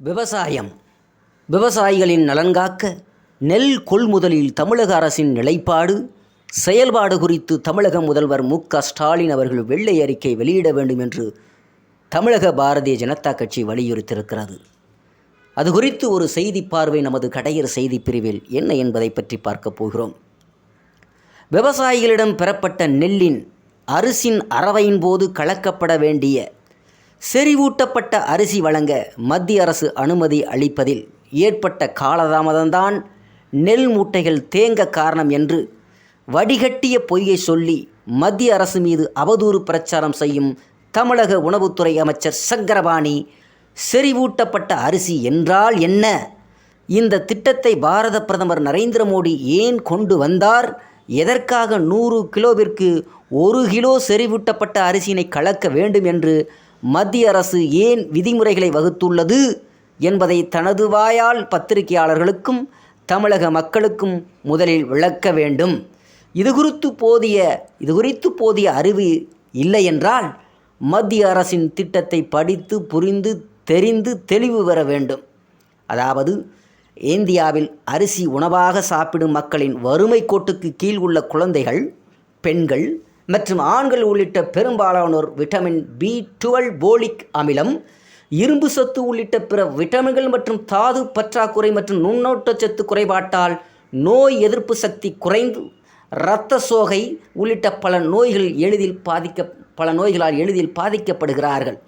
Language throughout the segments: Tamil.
விவசாயம். விவசாயிகளின் நலன்காக்க நெல் கொள்முதலில் தமிழக அரசின் நிலைப்பாடு செயல்பாடு குறித்து தமிழக முதல்வர் மு ஸ்டாலின் அவர்கள் வெள்ளை அறிக்கை வெளியிட வேண்டும் என்று தமிழக பாரதிய ஜனதா கட்சி வலியுறுத்தியிருக்கிறது. அது குறித்து ஒரு செய்தி பார்வை நமது கடையர் செய்தி பிரிவில் என்ன என்பதை பற்றி பார்க்க போகிறோம். விவசாயிகளிடம் பெறப்பட்ட நெல்லின் அரிசின் அறவையின் போது கலக்கப்பட வேண்டிய செறிவூட்டப்பட்ட அரிசி வழங்க மத்திய அரசு அனுமதி அளிப்பதில் ஏற்பட்ட காலதாமதம்தான் நெல் மூட்டைகள் தேங்க காரணம் என்று வடிகட்டிய பொய்யை சொல்லி மத்திய அரசு மீது அவதூறு பிரச்சாரம் செய்யும் தமிழக உணவுத்துறை அமைச்சர் சங்கரபாணி செறிவூட்டப்பட்ட அரிசி என்றால் என்ன? இந்த திட்டத்தை பாரத பிரதமர் நரேந்திர மோடி ஏன் கொண்டு வந்தார்? எதற்காக நூறு கிலோவிற்கு ஒரு கிலோ செறிவூட்டப்பட்ட அரிசியினை கலக்க வேண்டும் என்று மத்திய அரசு ஏன் விதிமுறைகளை வகுத்துள்ளது என்பதை தனது வாயால் பத்திரிகையாளர்களுக்கும் தமிழக மக்களுக்கும் முதலில் விளக்க வேண்டும். இது குறித்து போதிய இது குறித்து போதிய அறிவு இல்லை என்றால் மத்திய அரசின் திட்டத்தை படித்து புரிந்து தெரிந்து தெளிவு பெற வேண்டும். அதாவது இந்தியாவில் அரிசி உணவாக சாப்பிடும் மக்களின் வறுமை கோட்டுக்கு கீழ் உள்ள குழந்தைகள் பெண்கள் மற்றும் ஆண்கள் உள்ளிட்ட பெரும்பாலானோர் விட்டமின் பி டுவெல் போலிக் அமிலம் இரும்பு சத்து உள்ளிட்ட பிற விட்டமின்கள் மற்றும் தாது பற்றாக்குறை மற்றும் நுண்ணோட்டச்சத்து குறைபாட்டால் நோய் எதிர்ப்பு சக்தி குறைந்து இரத்த சோகை உள்ளிட்ட பல நோய்கள் எளிதில் பாதிக்க பல நோய்களால் எளிதில் பாதிக்கப்படுகிறார்கள்.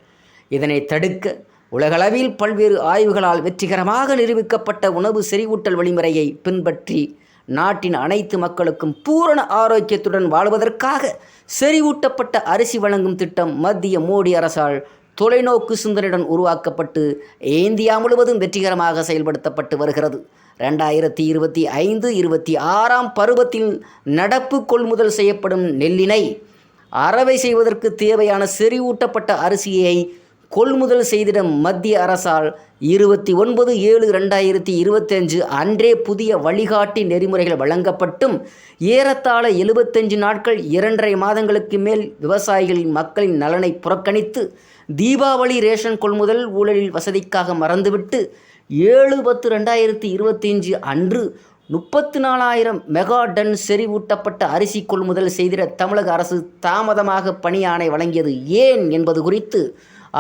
இதனை தடுக்க உலகளவில் பல்வேறு ஆய்வுகளால் வெற்றிகரமாக நிரூபிக்கப்பட்ட உணவு செறிவூட்டல் வழிமுறையை பின்பற்றி நாட்டின் அனைத்து மக்களுக்கும் பூரண ஆரோக்கியத்துடன் வாழ்வதற்காக செறிவூட்டப்பட்ட அரிசி வழங்கும் திட்டம் மத்திய மோடி அரசால் தொலைநோக்கு சிந்தனையுடன் உருவாக்கப்பட்டு இந்தியா முழுவதும் வெற்றிகரமாக செயல்படுத்தப்பட்டு வருகிறது. ரெண்டாயிரத்தி இருபத்தி ஐந்து இருபத்தி ஆறாம் பருவத்தில் நடப்பு கொள்முதல் செய்யப்படும் நெல்லினை அறவை செய்வதற்கு தேவையான செறிவூட்டப்பட்ட அரிசியை கொள்முதல் செய்திட மத்திய அரசால் இருபத்தி ஒன்பது ஏழு ரெண்டாயிரத்தி இருபத்தஞ்சு அன்றே புதிய வழிகாட்டி நெறிமுறைகள் வழங்கப்பட்டும். ஏறத்தாழ எழுபத்தஞ்சு நாட்கள் இரண்டரை மாதங்களுக்கு மேல் விவசாயிகளின் மக்களின் நலனை புறக்கணித்து தீபாவளி ரேஷன் கொள்முதல் ஊழலில் வசதிக்காக மறந்துவிட்டு ஏழு பத்து ரெண்டாயிரத்தி இருபத்தஞ்சு அன்று முப்பத்து நாலாயிரம் மெகா டன் செறிவூட்டப்பட்ட அரிசி கொள்முதல் செய்திட தமிழக அரசு தாமதமாக பணியாணை வழங்கியது ஏன் என்பது குறித்து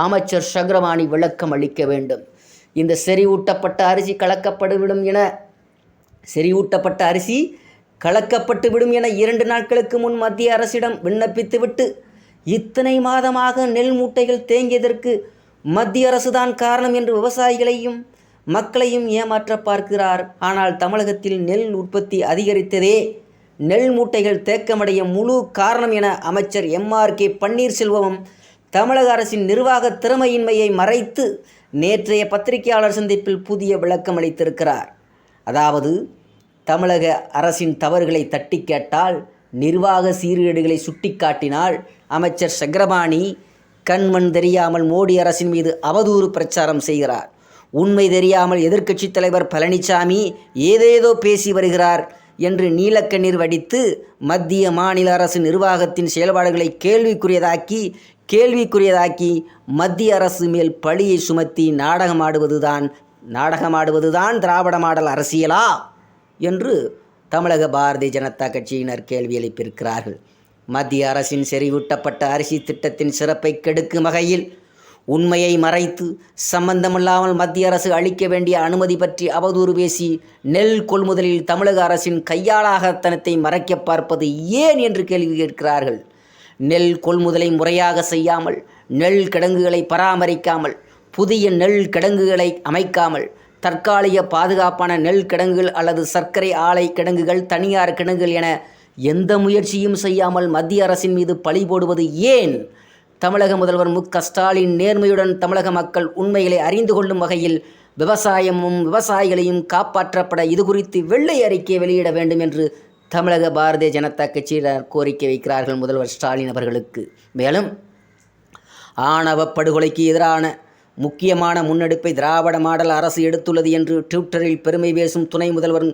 அமைச்சர் சக்கரவாணி விளக்கம் அளிக்க வேண்டும். இந்த செறிவூட்டப்பட்ட அரிசி கலக்கப்பட்டுவிடும் என செறிவூட்டப்பட்ட அரிசி கலக்கப்பட்டு விடும் என இரண்டு நாட்களுக்கு முன் மத்திய அரசிடம் விண்ணப்பித்துவிட்டு இத்தனை மாதமாக நெல் மூட்டைகள் தேங்கியதற்கு மத்திய அரசுதான் காரணம் என்று விவசாயிகளையும் மக்களையும் ஏமாற்ற பார்க்கிறார். ஆனால் தமிழகத்தில் நெல் உற்பத்தி அதிகரித்ததே நெல் மூட்டைகள் தேக்கமடைய முழு காரணம் என அமைச்சர் எம்ஆர்கே பன்னீர்செல்வமும் தமிழக அரசின் நிர்வாக திறமையின்மையை மறைத்து நேற்றைய பத்திரிகையாளர் சந்திப்பில் புதிய விளக்கம் அளித்திருக்கிறார். அதாவது தமிழக அரசின் தவறுகளை தட்டி கேட்டால் நிர்வாக சீர்கேடுகளை சுட்டிக்காட்டினால் அமைச்சர் சக்கரபாணி கண்மண் தெரியாமல் மோடி அரசின் மீது அவதூறு பிரச்சாரம் செய்கிறார். உண்மை தெரியாமல் எதிர்க்கட்சித் தலைவர் பழனிசாமி ஏதேதோ பேசி வருகிறார் என்று நீலக்கண்ணீர் வடித்து மத்திய மாநில அரசு நிர்வாகத்தின் செயல்பாடுகளை கேள்விக்குரியதாக்கி கேள்விக்குரியதாக்கி மத்திய அரசு மேல் பழியை சுமத்தி நாடகமாடுவதுதான் நாடகமாடுவதுதான் திராவிட மாடல் அரசியலா? என்று தமிழக பாரதிய ஜனதா கட்சியினர் கேள்வி எழுப்பியிருக்கிறார்கள். மத்திய அரசின் செறிவூட்டப்பட்ட அரிசி திட்டத்தின் சிறப்பை கெடுக்கும் வகையில் உண்மையை மறைத்து சம்பந்தமில்லாமல் மத்திய அரசு அளிக்க வேண்டிய அனுமதி பற்றி அவதூறு பேசி நெல் கொள்முதலில் தமிழக அரசின் கையாளாகத்தனத்தை மறைக்க பார்ப்பது ஏன் என்று கேள்வி கேட்கிறார்கள். நெல் கொள்முதலை முறையாக செய்யாமல் நெல் கிடங்குகளை பராமரிக்காமல் புதிய நெல் கிடங்குகளை அமைக்காமல் தற்காலிக பாதுகாப்பான நெல் கிடங்குகள் அல்லது சர்க்கரை ஆலை கிடங்குகள் தனியார் கிடங்குகள் என எந்த முயற்சியும் செய்யாமல் மத்திய அரசின் மீது பழி போடுவது ஏன்? தமிழக முதல்வர் மு க ஸ்டாலின் நேர்மையுடன் தமிழக மக்கள் உண்மைகளை அறிந்து கொள்ளும் வகையில் விவசாயமும் விவசாயிகளையும் காப்பாற்றப்பட இது குறித்து வெள்ளை அறிக்கை வெளியிட வேண்டும் என்று தமிழக பாரதிய ஜனதா கட்சியினர் கோரிக்கை வைக்கிறார்கள் முதல்வர் ஸ்டாலின் அவர்களுக்கு. மேலும் ஆணவ படுகொலைக்கு எதிரான முக்கியமான முன்னெடுப்பை திராவிட மாடல் அரசு எடுத்துள்ளது என்று ட்விட்டரில் பெருமை பேசும் துணை முதல்வர்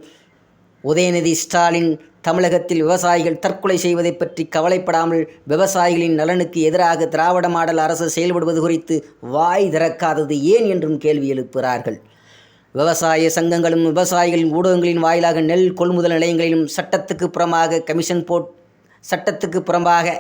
உதயநிதி ஸ்டாலின் தமிழகத்தில் விவசாயிகள் தற்கொலை செய்வதை பற்றி கவலைப்படாமல் விவசாயிகளின் நலனுக்கு எதிராக திராவிட மாடல் அரசு செயல்படுவது குறித்து வாய் திறக்காதது ஏன் என்றும் கேள்வி எழுப்புகிறார்கள். விவசாய சங்கங்களும் விவசாயிகளின் ஊடகங்களின் வாயிலாக நெல் கொள்முதல் நிலையங்களிலும் சட்டத்துக்கு புறமாக கமிஷன் போட் சட்டத்துக்கு புறம்பாக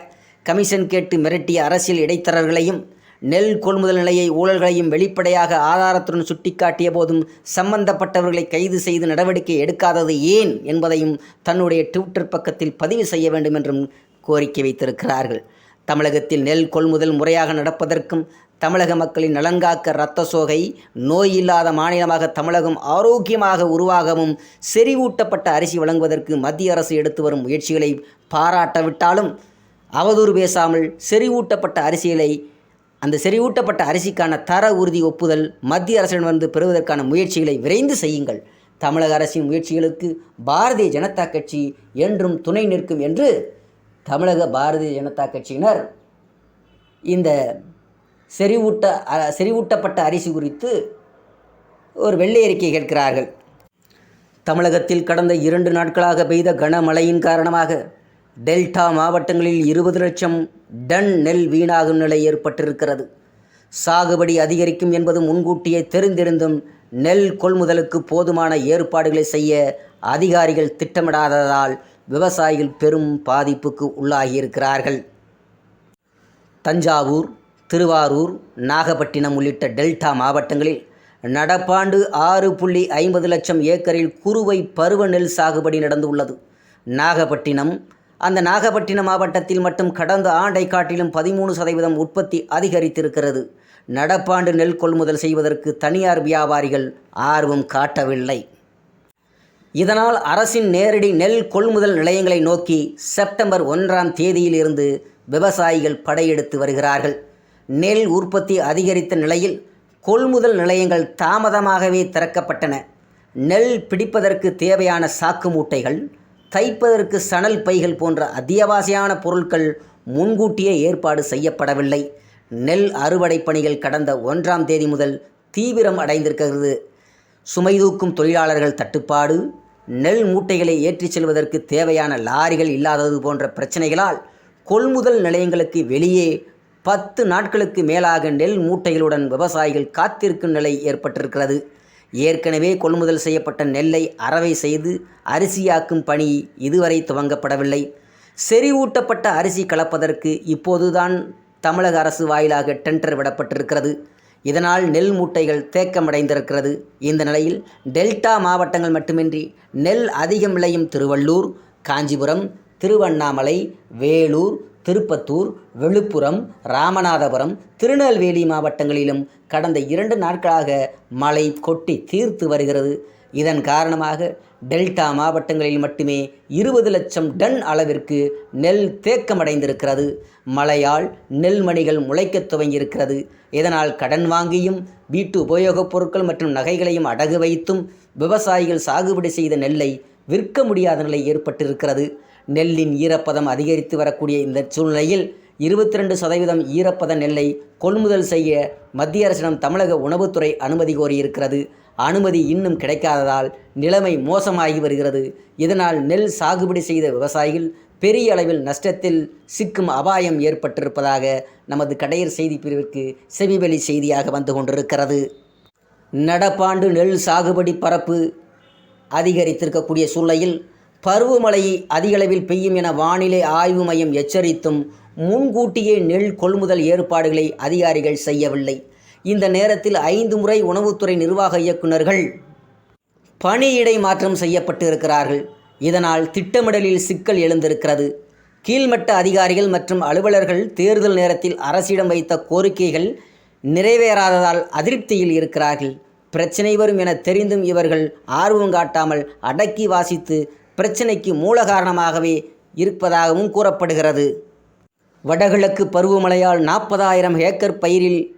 கமிஷன் கேட்டு மிரட்டிய அரசியல் இடைத்தரர்களையும் நெல் கொள்முதல் நிலையை ஊழல்களையும் வெளிப்படையாக ஆதாரத்துடன் சுட்டிக்காட்டிய போதும் சம்பந்தப்பட்டவர்களை கைது செய்து நடவடிக்கை எடுக்காதது ஏன் என்பதையும் தன்னுடைய ட்விட்டர் பக்கத்தில் பதிவு செய்ய வேண்டும் என்றும் கோரிக்கை வைத்திருக்கிறார்கள். தமிழகத்தில் நெல் கொள்முதல் முறையாக நடப்பதற்கும் தமிழக மக்களின் நலன்காக்க இரத்த சோகை நோய் இல்லாத மாநிலமாக தமிழகம் ஆரோக்கியமாக உருவாகவும் செறிவூட்டப்பட்ட அரிசி வழங்குவதற்கு மத்திய அரசு எடுத்து வரும் முயற்சிகளை பாராட்டவிட்டாலும் அவதூறு பேசாமல் செறிவூட்டப்பட்ட அரிசிகளை அந்த செறிவூட்டப்பட்ட அரிசிக்கான தர உறுதி ஒப்புதல் மத்திய அரசிடமிருந்து பெறுவதற்கான முயற்சிகளை விரைந்து செய்யுங்கள். தமிழக அரசின் முயற்சிகளுக்கு பாரதிய ஜனதா கட்சி என்றும் துணை நிற்கும் என்று தமிழக பாரதிய ஜனதா கட்சியினர் இந்த செறிவூட்ட அ- செறிவூட்டப்பட்ட அரிசி குறித்து ஒரு வெள்ளை அறிக்கை கேட்கிறார்கள். தமிழகத்தில் கடந்த இரண்டு நாட்களாக பெய்த கனமழையின் காரணமாக டெல்டா மாவட்டங்களில் இருபது லட்சம் டன் நெல் வீணாகும் நிலை ஏற்பட்டிருக்கிறது. சாகுபடி அதிகரிக்கும் என்பது முன்கூட்டியே தெரிந்திருந்தும் நெல் கொள்முதலுக்கு போதுமான ஏற்பாடுகளை செய்ய அதிகாரிகள் திட்டமிடாததால் விவசாயிகள் பெரும் பாதிப்புக்கு உள்ளாகியிருக்கிறார்கள். தஞ்சாவூர் திருவாரூர் நாகப்பட்டினம் உள்ளிட்ட டெல்டா மாவட்டங்களில் நடப்பாண்டு ஆறு புள்ளி ஐம்பது லட்சம் ஏக்கரில் குறுவை பருவ நெல் சாகுபடி நடந்துள்ளது. நாகப்பட்டினம் அந்த நாகப்பட்டினம் மாவட்டத்தில் மட்டும் கடந்த ஆண்டை காட்டிலும் பதிமூணு சதவீதம் உற்பத்தி அதிகரித்திருக்கிறது. நடப்பாண்டு நெல் கொள்முதல் செய்வதற்கு தனியார் வியாபாரிகள் ஆர்வம் காட்டவில்லை. இதனால் அரசின் நேரடி நெல் கொள்முதல் நிலையங்களை நோக்கி செப்டம்பர் ஒன்றாம் தேதியிலிருந்து விவசாயிகள் படையெடுத்து வருகிறார்கள். நெல் உற்பத்தி அதிகரித்த நிலையில் கொள்முதல் நிலையங்கள் தாமதமாகவே திறக்கப்பட்டன. நெல் பிடிப்பதற்கு தேவையான சாக்கு மூட்டைகள் தைப்பதற்கு சணல் பைகள் போன்ற அத்தியாவசியான பொருட்கள் முன்கூட்டியே ஏற்பாடு செய்யப்படவில்லை. நெல் அறுவடை பணிகள் கடந்த ஒன்றாம் தேதி முதல் தீவிரம் அடைந்திருக்கிறது. சுமை தூக்கும் தொழிலாளர்கள் தட்டுப்பாடு நெல் மூட்டைகளை ஏற்றிச் செல்வதற்கு தேவையான லாரிகள் இல்லாதது போன்ற பிரச்சனைகளால் கொள்முதல் நிலையங்களுக்கு வெளியே பத்து நாட்களுக்கு மேலாக நெல் மூட்டைகளுடன் விவசாயிகள் காத்திருக்கும் நிலை ஏற்பட்டிருக்கிறது. ஏற்கனவே கொள்முதல் செய்யப்பட்ட நெல்லை அறவை செய்து அரிசியாக்கும் பணி இதுவரை துவங்கப்படவில்லை. செறிவூட்டப்பட்ட அரிசி கலப்பதற்கு இப்போதுதான் தமிழக அரசு வாயிலாக டெண்டர் விடப்பட்டிருக்கிறது. இதனால் நெல் மூட்டைகள் தேக்கமடைந்திருக்கிறது. இந்த நிலையில் டெல்டா மாவட்டங்கள் மட்டுமின்றி நெல் அதிகம் விளையும் திருவள்ளூர் காஞ்சிபுரம் திருவண்ணாமலை வேலூர் திருப்பத்தூர் விழுப்புரம் ராமநாதபுரம் திருநெல்வேலி மாவட்டங்களிலும் கடந்த இரண்டு நாட்களாக மழை கொட்டி தீர்த்து வருகிறது. இதன் காரணமாக டெல்டா மாவட்டங்களில் மட்டுமே இருபது லட்சம் டன் அளவிற்கு நெல் தேக்கமடைந்திருக்கிறது. மழையால் நெல்மணிகள் முளைக்கத் துவங்கியிருக்கிறது. இதனால் கடன் வாங்கியும் வீட்டு உபயோகப் பொருட்கள் மற்றும் நகைகளையும் அடகு வைத்தும் விவசாயிகள் சாகுபடி செய்த நெல்லை விற்க முடியாத நிலை ஏற்பட்டிருக்கிறது. நெல்லின் ஈரப்பதம் அதிகரித்து வரக்கூடிய இந்த சூழ்நிலையில் இருபத்தி ரெண்டு சதவீதம் ஈரப்பத நெல்லை கொள்முதல் செய்ய மத்திய அரசிடம் தமிழக உணவுத்துறை அனுமதி கோரியிருக்கிறது. அனுமதி இன்னும் கிடைக்காததால் நிலைமை மோசமாகி வருகிறது. இதனால் நெல் சாகுபடி செய்த விவசாயிகள் பெரிய அளவில் நஷ்டத்தில் சிக்கும் அபாயம் ஏற்பட்டிருப்பதாக நமது கடையர் செய்தி பிரிவிற்கு செவிவெளி செய்தியாக வந்து கொண்டிருக்கிறது. நடப்பாண்டு நெல் சாகுபடி பரப்பு அதிகரித்திருக்கக்கூடிய சூழ்நிலையில் பருவமழை அதிகளவில் பெய்யும் என வானிலை ஆய்வு மையம் எச்சரித்தும் முன்கூட்டியே நெல் கொள்முதல் ஏற்பாடுகளை அதிகாரிகள் செய்யவில்லை. இந்த நேரத்தில் ஐந்து முறை உணவுத்துறை நிர்வாக இயக்குநர்கள் பணியிடை மாற்றம் செய்யப்பட்டு இருக்கிறார்கள் இதனால் திட்டமிடலில் சிக்கல் எழுந்திருக்கிறது. கீழ்மட்ட அதிகாரிகள் மற்றும் அலுவலர்கள் தேர்தல் நேரத்தில் அரசிடம் வைத்த கோரிக்கைகள் நிறைவேறாததால் அதிருப்தியில் இருக்கிறார்கள். பிரச்சனை வரும் என தெரிந்தும் இவர்கள் ஆர்வம் காட்டாமல் அடக்கி வாசித்து பிரச்சினைக்கு மூல காரணமாகவே இருப்பதாகவும் கூறப்படுகிறது. வடகிழக்கு பருவமழையால் நாற்பதாயிரம் ஏக்கர் பயிரில்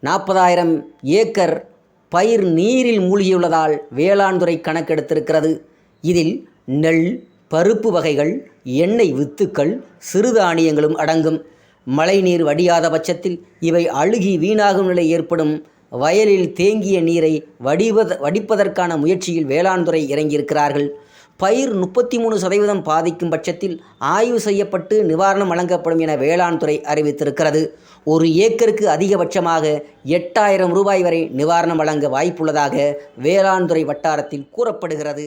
நாற்பதாயிரம் ஏக்கர் பயிர் நீரில் மூழ்கியுள்ளதால் வேளாண் துறை கணக்கெடுத்திருக்கிறது. இதில் நெல் பருப்பு வகைகள் எண்ணெய் வித்துக்கள் சிறுதானியங்களும் அடங்கும். மழைநீர் வடியாத பட்சத்தில் இவை அழுகி வீணாகும் நிலை ஏற்படும். வயலில் தேங்கிய நீரை வடிவத வடிப்பதற்கான முயற்சியில் வேளாண் துறை இறங்கியிருக்கிறார்கள். பயிர் முப்பத்தி மூணு சதவீதம் பாதிக்கும் பட்சத்தில் ஆய்வு செய்யப்பட்டு நிவாரணம் வழங்கப்படும் என வேளாண் துறை அறிவித்திருக்கிறது. ஒரு ஏக்கருக்கு அதிகபட்சமாக எட்டாயிரம் ரூபாய் வரை நிவாரணம் வழங்க வாய்ப்புள்ளதாக வேளாண் துறை வட்டாரத்தில் கூறப்படுகிறது.